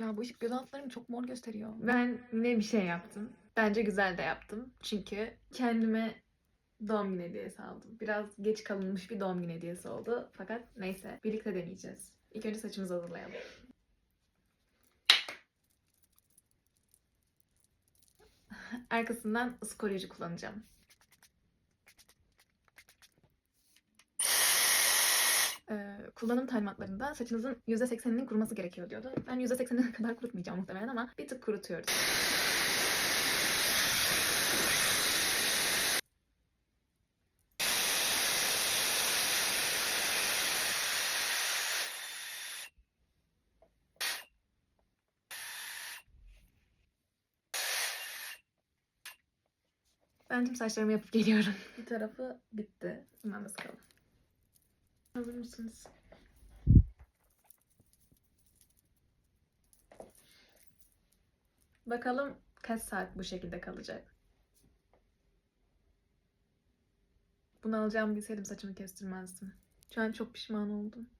Ya bu ışık göz altlarımı çok mor gösteriyor. Ben ne bir şey yaptım. Bence güzel de yaptım. Çünkü kendime doğum günü hediyesi aldım. Biraz geç kalınmış bir doğum günü hediyesi oldu. Fakat neyse birlikte deneyeceğiz. İlk önce saçımızı hazırlayalım. Arkasından ısı koruyucu kullanacağım. Kullanım talimatlarında saçınızın %80'inin kuruması gerekiyor diyordu. Ben %80'ine kadar kurutmayacağım muhtemelen ama bir tık kurutuyoruz. Ben tüm saçlarımı yapıp geliyorum. Bir tarafı bitti. Hemen de sıkalım. Hazır mısınız? Bakalım kaç saat bu şekilde kalacak. Bunu alacağımı bilseydim saçımı kestirmezdim. Şu an çok pişman oldum.